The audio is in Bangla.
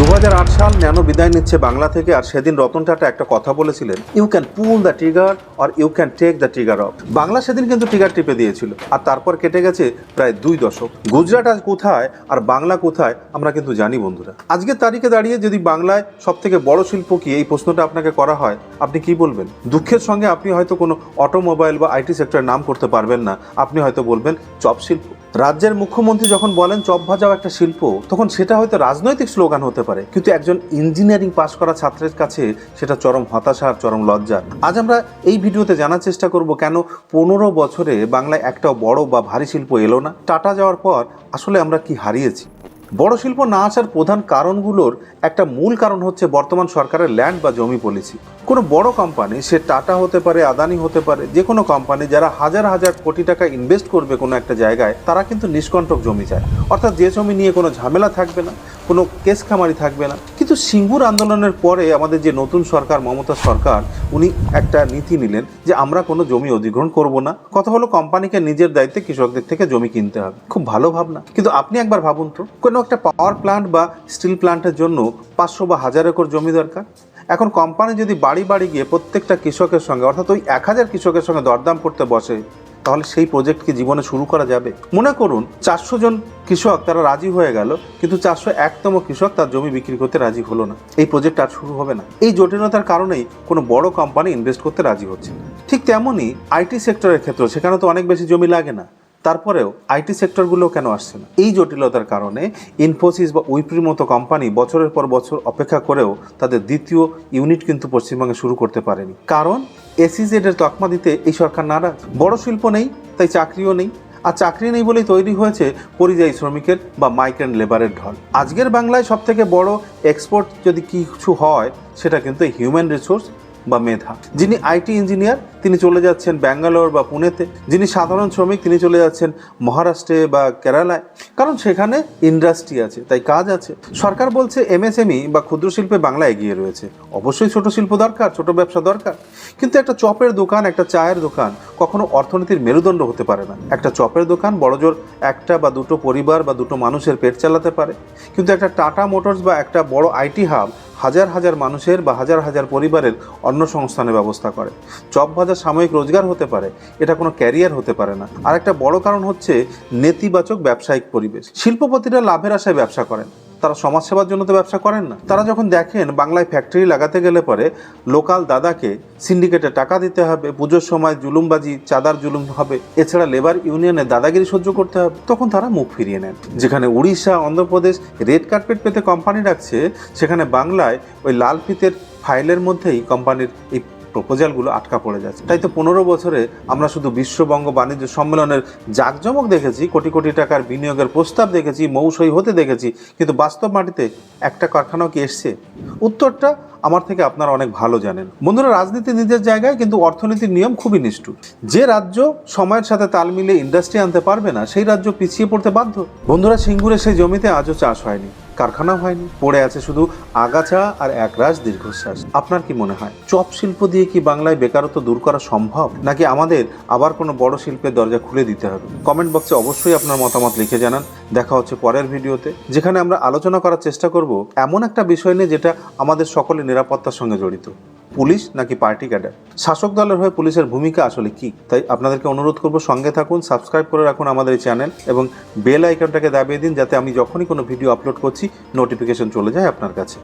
দু হাজার আট সাল ন্যানো বিদায় নিচ্ছে বাংলা থেকে আর সেদিন রতন টাটা একটা কথা বলেছিলেন you can pull the trigger R you can take the trigger off Bangla সেদিন কিন্তু ট্রিগার টিপে দিয়েছিল আর তারপর কেটে গেছে প্রায় দুই দশক। গুজরাট আজ কোথায় আর বাংলা কোথায় আমরা কিন্তু জানি বন্ধুরা। আজকের তারিখে দাঁড়িয়ে যদি বাংলায় সব থেকে বড় শিল্প কি, এই প্রশ্নটা আপনাকে করা হয়, আপনি কি বলবেন? দুঃখের সঙ্গে আপনি হয়তো কোনো অটোমোবাইল বা আইটি সেক্টরের নাম করতে পারবেন না। আপনি হয়তো বলবেন, চপ শিল্প। রাজ্যের মুখ্যমন্ত্রী যখন বলেন চপ ভাজাও একটা শিল্প, তখন সেটা হয়তো রাজনৈতিক স্লোগান হতে পারে, কিন্তু একজন ইঞ্জিনিয়ারিং পাশ করা ছাত্রের কাছে সেটা চরম হতাশা আর চরম লজ্জা। আজ আমরা এই ভিডিওতে জানার চেষ্টা করব কেন পনেরো বছরে বাংলায় একটা বড় বা ভারী শিল্প এলো না। টাটা যাওয়ার পর আসলে আমরা কি হারিয়েছি? বড় শিল্প না আসার প্রধান কারণগুলোর একটা মূল কারণ হচ্ছে বর্তমান সরকারের ল্যান্ড বা জমি পলিসি কোনো বড় কোম্পানি সে টাটা হতে পারে, আদানি হতে পারে, যে কোনো কোম্পানি যারা হাজার হাজার কোটি টাকা ইনভেস্ট করবে কোনো একটা জায়গায়, তারা কিন্তু নিষ্কণ্টক জমি চায়। অর্থাৎ যে জমি নিয়ে কোনো ঝামেলা থাকবে না, কোনো কেস খামারি থাকবে না। কিন্তু সিঙ্গুর আন্দোলনের পরে আমাদের যে নতুন সরকার, মমতা সরকার, উনি একটা নীতি নিলেন যে আমরা কোনো জমি অধিগ্রহণ করব না। কথা হলো কোম্পানিকে নিজের দায়িত্বে কৃষকদের থেকে জমি কিনতে হবে। খুব ভালো ভাবনা। কিন্তু আপনি একবার ভাবুন তো, কোনো একটা পাওয়ার প্ল্যান্ট বা স্টিল প্ল্যান্টের জন্য পাঁচশো বা হাজার একর জমি দরকার। এখন কোম্পানি যদি বাড়ি বাড়ি গিয়ে প্রত্যেকটা কৃষকের সঙ্গে, অর্থাৎ ওই এক হাজার কৃষকের সঙ্গে দরদাম করতে বসে তাহলে সেই প্রজেক্ট কি জীবনে শুরু করা যাবে? মনে করুন, চারশো জন কৃষক তারা রাজি হয়ে গেল, কিন্তু চারশো একতম কৃষক তার জমি বিক্রি করতে রাজি হলো না। এই প্রজেক্ট আর শুরু হবে না। এই জটিলতার কারণেই কোনো বড় কোম্পানি ইনভেস্ট করতে রাজি হচ্ছে না। ঠিক তেমনই আইটি সেক্টরের ক্ষেত্রে, সেখানে তো অনেক বেশি জমি লাগে না। তারপরেও আইটি সেক্টরগুলো কেন আসছে না? এই জটিলতার কারণে ইনফোসিস বা উইপ্রির মতো কোম্পানি বছরের পর বছর অপেক্ষা করেও তাদের দ্বিতীয় ইউনিট কিন্তু পশ্চিমবঙ্গে শুরু করতে পারেনি। কারণ এসিজেড এর তকমা দিতে এই সরকার নারাজ। বড় শিল্প নেই, তাই চাকরিও নেই। আর চাকরি নেই বলেই তৈরি হয়েছে পরিযায়ী শ্রমিকের বা মাইগ্রেন্ট লেবারের ঢল। আজকের বাংলায় সবথেকে বড় এক্সপোর্ট যদি কিছু হয়, সেটা কিন্তু হিউম্যান রিসোর্স বা মেধা। যিনি আইটি ইঞ্জিনিয়ার, তিনি চলে যাচ্ছেন ব্যাঙ্গালোর বা পুনেতে। যিনি সাধারণ শ্রমিক, তিনি চলে যাচ্ছেন মহারাষ্ট্রে বা কেরালায়। কারণ সেখানে ইন্ডাস্ট্রি আছে, তাই কাজ আছে। সরকার বলছে এমএসএমই বা ক্ষুদ্র শিল্পে বাংলা এগিয়ে রয়েছে। অবশ্যই ছোট শিল্প দরকার, ছোট ব্যবসা দরকার। কিন্তু একটা চপের দোকান, একটা চায়ের দোকান কখনো অর্থনীতির মেরুদণ্ড হতে পারে না। একটা চপের দোকান বড়জোর একটা বা দুটো পরিবার বা দুটো মানুষের পেট চালাতে পারে। কিন্তু একটা টাটা মোটরস বা একটা বড় আইটি হাব হাজার হাজার মানুষের বা হাজার হাজার পরিবারের অন্য সংস্থানের ব্যবস্থা করে। চপ ভাজা সাময়িক রোজগার হতে পারে, এটা কোনো ক্যারিয়ার হতে পারে না। আর একটা বড় কারণ হচ্ছে নেতিবাচক ব্যবসায়িক পরিবেশ। শিল্পপতিরা লাভের আশায় ব্যবসা করেন। তারা সমাজসেবার জন্য তো ব্যবসা করেন না। তারা যখন দেখেন বাংলায় ফ্যাক্টরি লাগাতে গেলে পরে লোকাল দাদাকে সিন্ডিকেটে টাকা দিতে হবে, পুজোর সময় জুলুমবাজি, চাঁদার জুলুম হবে, এছাড়া লেবার ইউনিয়নে দাদাগিরি সহ্য করতে হবে, তখন তারা মুখ ফিরিয়ে নেন। যেখানে উড়িষ্যা, অন্ধ্রপ্রদেশ রেড কার্পেট পেতে কোম্পানি রাখছে, সেখানে বাংলায় ওই লাল ফিতের ফাইলের মধ্যেই কোম্পানির এই প্রপোজালগুলো আটকা পড়ে যাচ্ছে। তাই তো পনেরো বছরে আমরা শুধু বিশ্ববঙ্গ বাণিজ্য সম্মেলনের জাঁকজমক দেখেছি, কোটি কোটি টাকার বিনিয়োগের প্রস্তাব দেখেছি মৌসই হতে দেখেছি, কিন্তু বাস্তব মাটিতে একটা কারখানাও কি এসছে? উত্তরটা আমার থেকে আপনারা অনেক ভালো জানেন। বন্ধুরা, রাজনীতি নিজের জায়গায়, কিন্তু অর্থনীতির নিয়ম খুবই নিষ্ঠুর। যে রাজ্য সময়ের সাথে তাল মিলে ইন্ডাস্ট্রি আনতে পারবে না, সেই রাজ্য পিছিয়ে পড়তে বাধ্য। বন্ধুরা, সিঙ্গুরে সেই জমিতে আজও চাষ হয়নি কারখানা হয়নি, পড়ে আছে শুধু আগাছা আর একরাশ দীর্ঘশ্বাস। আপনার কি মনে হয়, চপ শিল্প দিয়ে কি বাংলায় বেকারত্ব দূর করা সম্ভব? নাকি আমাদের আবার কোনো বড় শিল্পের দরজা খুলে দিতে হবে? কমেন্ট বক্সে অবশ্যই আপনার মতামত লিখে জানান। দেখা হচ্ছে পরের ভিডিওতে, যেখানে আমরা আলোচনা করার চেষ্টা করব এমন একটা বিষয় নিয়ে যেটা আমাদের সকলের নিরাপত্তার সঙ্গে জড়িত। পুলিশ নাকি পার্টি ক্যাডার? শাসক দলের হয়ে পুলিশের ভূমিকা আসলে কি? তাই আপনাদেরকে অনুরোধ করব সঙ্গে থাকুন, সাবস্ক্রাইব করে রাখুন আমাদের এই চ্যানেল এবং বেল আইকনটাকে দাবিয়ে দিন যাতে আমি যখনই কোনো ভিডিও আপলোড করছি, নোটিফিকেশন চলে যায় আপনার কাছে।